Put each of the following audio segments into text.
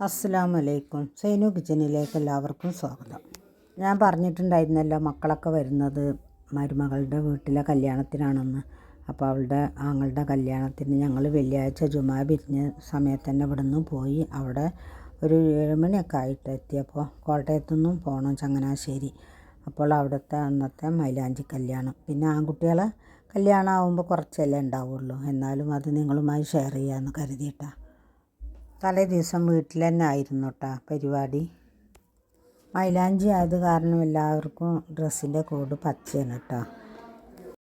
അസ്സാം വലൈക്കും സൈനു കിച്ചനിലേക്ക് എല്ലാവർക്കും സ്വാഗതം. ഞാൻ പറഞ്ഞിട്ടുണ്ടായിരുന്നല്ലോ മക്കളൊക്കെ വരുന്നത് മരുമകളുടെ വീട്ടിലെ കല്യാണത്തിനാണെന്ന്. അപ്പോൾ അവളുടെ ആങ്ങളുടെ കല്യാണത്തിന് ഞങ്ങൾ വെള്ളിയാഴ്ച ജുമാ പിരിഞ്ഞ സമയത്ത് തന്നെ ഇവിടെ പോയി അവിടെ ഒരു ഏഴുമണിയൊക്കെ ആയിട്ട് എത്തിയപ്പോൾ കോട്ടയത്തു നിന്നും പോകണം ചങ്ങനാശ്ശേരി. അപ്പോൾ അവിടുത്തെ അന്നത്തെ മൈലാഞ്ചി കല്യാണം. പിന്നെ ആൺകുട്ടികളെ കല്യാണം ആകുമ്പോൾ കുറച്ചല്ലേ ഉണ്ടാവുള്ളൂ. എന്നാലും അത് നിങ്ങളുമായി ഷെയർ ചെയ്യാമെന്ന് കരുതിയിട്ടാണ്. തലേ ദിവസം വീട്ടിൽ തന്നെ ആയിരുന്നു കേട്ടോ പരിപാടി. മൈലാഞ്ചി ആയത് കാരണം എല്ലാവർക്കും ഡ്രസ്സിന്റെ കോഡ് പച്ചയാണ് കേട്ടോ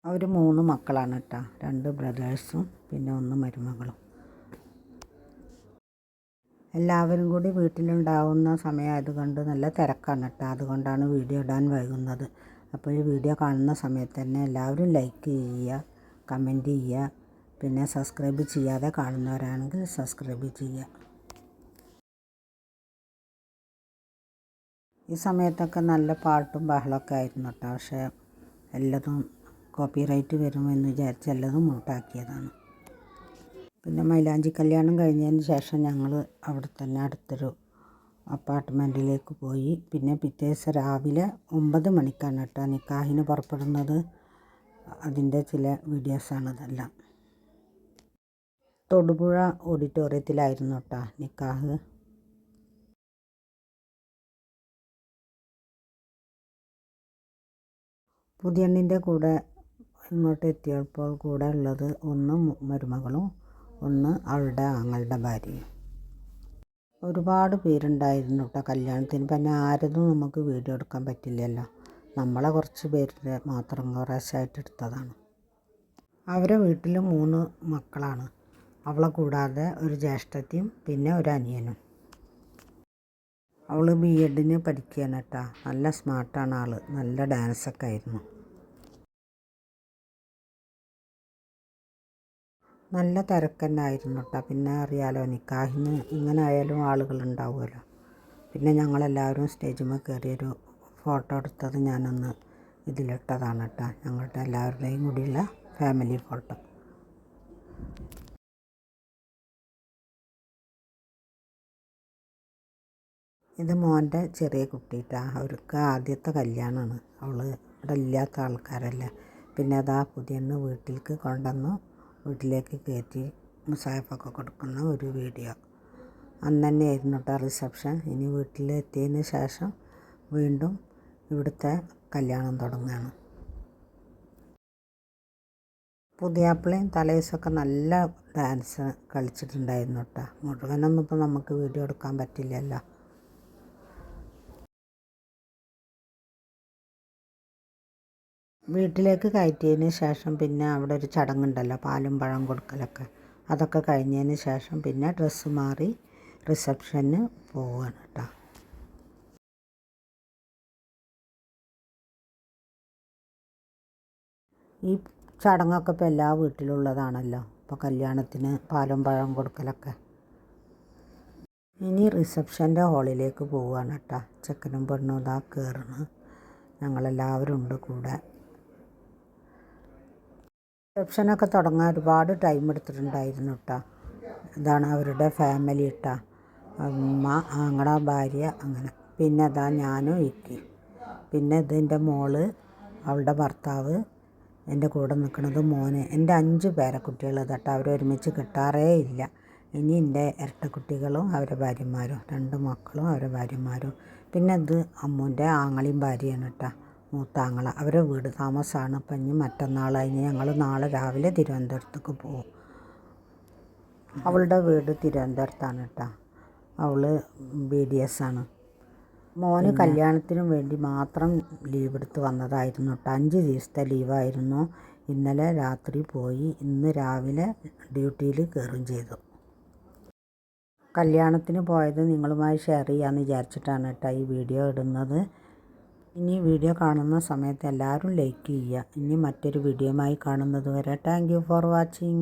അവർ മൂന്ന് മക്കളാണ് കേട്ടോ രണ്ട് ബ്രദേഴ്സും പിന്നെ ഒന്ന് മരുമകളും. എല്ലാവരും കൂടി വീട്ടിലുണ്ടാവുന്ന സമയമായത് കൊണ്ട് നല്ല തിരക്കാണ് കേട്ടോ അതുകൊണ്ടാണ് വീഡിയോ ഇടാൻ വൈകുന്നത്. അപ്പോൾ ഈ വീഡിയോ കാണുന്ന സമയത്ത് തന്നെ എല്ലാവരും ലൈക്ക് ചെയ്യുക കമന്റ് ചെയ്യുക പിന്നെ സബ്സ്ക്രൈബ് ചെയ്യാതെ കാണുന്നവരാണെങ്കിൽ സബ്സ്ക്രൈബ് ചെയ്യുക. ഈ സമയത്തൊക്കെ നല്ല പാട്ടും ബഹളമൊക്കെ ആയിരുന്നു കേട്ടോ. പക്ഷേ എല്ലതും കോപ്പി റൈറ്റ് വരുമെന്ന് വിചാരിച്ച് എല്ലതും മ്യൂട്ടാക്കിയതാണ് പിന്നെ മൈലാഞ്ചി കല്യാണം കഴിഞ്ഞതിന് ശേഷം ഞങ്ങൾ അവിടെ തന്നെ അടുത്തൊരു അപ്പാർട്ട്മെന്റിലേക്ക് പോയി. പിന്നെ പിറ്റേ ദിവസം രാവിലെ ഒമ്പത് മണിക്കാണ് കേട്ടോ നിക്കാഹിന് പുറപ്പെടുന്നത്. അതിന്റെ ചില വീഡിയോസാണ് ഇതെല്ലാം. തൊടുപുഴ ഓഡിറ്റോറിയത്തിലായിരുന്നു കേട്ടോ നിക്കാഹ്. പുതിയണ്ണിന്റെ കൂടെ ഇങ്ങോട്ട് എത്തിയപ്പോൾ കൂടെ ഉള്ളത് ഒന്ന് മരുമകളും ഒന്ന് അവളുടെ ആങ്ങളുടെ ഭാര്യയും. ഒരുപാട് പേരുണ്ടായിരുന്നു കേട്ടോ കല്യാണത്തിന്. പിന്നെ ആരതും നമുക്ക് വീഡിയോ എടുക്കാൻ പറ്റില്ലല്ലോ. നമ്മളെ കുറച്ച് പേരുടെ മാത്രം കുറേശ്ശായിട്ട് എടുത്തതാണ്. അവരെ വീട്ടിൽ മൂന്ന് മക്കളാണ്. അവളെ കൂടാതെ ഒരു ജ്യേഷ്ഠത്തിയും പിന്നെ ഒരു അനിയനും. അവൾ ബി എഡിന് പഠിക്കുകയാണ് കേട്ടോ. നല്ല സ്മാർട്ടാണ് ആൾ നല്ല ഡാൻസൊക്കെ ആയിരുന്നു. നല്ല തിരക്കെന്നായിരുന്നു കേട്ടോ പിന്നെ അറിയാലോ നിക്കാഹിന് ഇങ്ങനെ ആയാലും ആളുകൾ ഉണ്ടാവുമല്ലോ പിന്നെ ഞങ്ങളെല്ലാവരും സ്റ്റേജുമേ കയറിയൊരു ഫോട്ടോ എടുത്തത് ഞാനൊന്ന് ഇതിലിട്ടതാണ് കേട്ടോ ഞങ്ങളുടെ എല്ലാവരുടെയും കൂടിയുള്ള ഫാമിലി ഫോട്ടോ ഇത് മോന്റെ ചെറിയ കുട്ടിയിട്ടാ അവർക്ക് ആദ്യത്തെ കല്യാണമാണ്. അവൾ ഇവിടെ ഇല്ലാത്ത ആൾക്കാരല്ലേ. പിന്നെ അതാ പുതിയ വീട്ടിലേക്ക് കൊണ്ടുവന്നു. വീട്ടിലേക്ക് കയറ്റി മുസാഫൊക്കെ കൊടുക്കുന്ന ഒരു വീഡിയോ. അന്ന് തന്നെ ആയിരുന്നു കേട്ടോ റിസപ്ഷൻ. ഇനി വീട്ടിലെത്തിയതിന് ശേഷം വീണ്ടും ഇവിടുത്തെ കല്യാണം തുടങ്ങുകയാണ്. പുതിയാപ്പിളയും തലേസൊക്കെ നല്ല ഡാൻസ് കളിച്ചിട്ടുണ്ടായിരുന്നു കേട്ടോ. മുഴുവനൊന്നും ഇപ്പോൾ നമുക്ക് വീഡിയോ എടുക്കാൻ പറ്റില്ലല്ലോ. വീട്ടിലേക്ക് കയറ്റിയതിന് ശേഷം പിന്നെ അവിടെ ഒരു ചടങ്ങുണ്ടല്ലോ പാലും പഴം കൊടുക്കലൊക്കെ. അതൊക്കെ കഴിഞ്ഞതിന് ശേഷം പിന്നെ ഡ്രസ്സ് മാറി റിസപ്ഷന് പോവുകയാണ് കേട്ടോ. ഈ ചടങ്ങൊക്കെ ഇപ്പോൾ എല്ലാ വീട്ടിലുള്ളതാണല്ലോ ഇപ്പോൾ കല്യാണത്തിന് പാലും പഴം കൊടുക്കലൊക്കെ. ഇനി റിസപ്ഷന്റെ ഹാളിലേക്ക് പോവുകയാണ് കേട്ടോ. ചെക്കനും പെണ്ണും ഇതാ കയറണം ഞങ്ങളെല്ലാവരും ഉണ്ട് കൂടെ. റിസപ്ഷനൊക്കെ തുടങ്ങാൻ ഒരുപാട് ടൈം എടുത്തിട്ടുണ്ടായിരുന്നു കേട്ടോ ഇതാണ് അവരുടെ ഫാമിലി കേട്ടോ അമ്മ ആങ്ങള ഭാര്യ അങ്ങനെ. പിന്നെ അതാ ഞാനും ഇക്കി. പിന്നെ ഇതിന്റെ മോൾ അവളുടെ ഭർത്താവ് എന്റെ കൂടെ നിൽക്കുന്നത് മോന്. എന്റെ അഞ്ച് പേരക്കുട്ടികൾ തട്ട അവരൊരുമിച്ച് കിട്ടാറേ ഇല്ല. ഇനി എന്റെ ഇരട്ടക്കുട്ടികളും അവരെ ഭാര്യമാരും. രണ്ട് മക്കളും അവരെ ഭാര്യമാരും. പിന്നെ ഇത് അമ്മൂന്റെ ആങ്ങളിയും ഭാര്യയാണ് കേട്ടോ മൂത്താങ്ങള അവരെ വീട് താമസമാണ് അപ്പം ഇനി മറ്റന്നാൾ ഇനി ഞങ്ങൾ നാളെ രാവിലെ തിരുവനന്തപുരത്തേക്ക് പോകും. അവളുടെ വീട് തിരുവനന്തപുരത്താണ് കേട്ടോ. അവൾ ബി ഡി എസ് ആണ്. മോന് കല്യാണത്തിനും വേണ്ടി മാത്രം ലീവ് എടുത്ത് വന്നതായിരുന്നു കേട്ടോ. അഞ്ച് ദിവസത്തെ ലീവായിരുന്നു. ഇന്നലെ രാത്രി പോയി. ഇന്ന് രാവിലെ ഡ്യൂട്ടിയിൽ കയറുകയും ചെയ്തു. കല്യാണത്തിന് പോയത് നിങ്ങളുമായി ഷെയർ ചെയ്യാമെന്ന് വിചാരിച്ചിട്ടാണ് കേട്ടോ ഈ വീഡിയോ ഇടുന്നത്. ഇനി വീഡിയോ കാണുന്ന സമയത്ത് എല്ലാവരും ലൈക്ക് ചെയ്യുക. ഇനി മറ്റൊരു വീഡിയോയുമായി കാണുന്നത് വരെ താങ്ക് ഫോർ വാച്ചിങ്.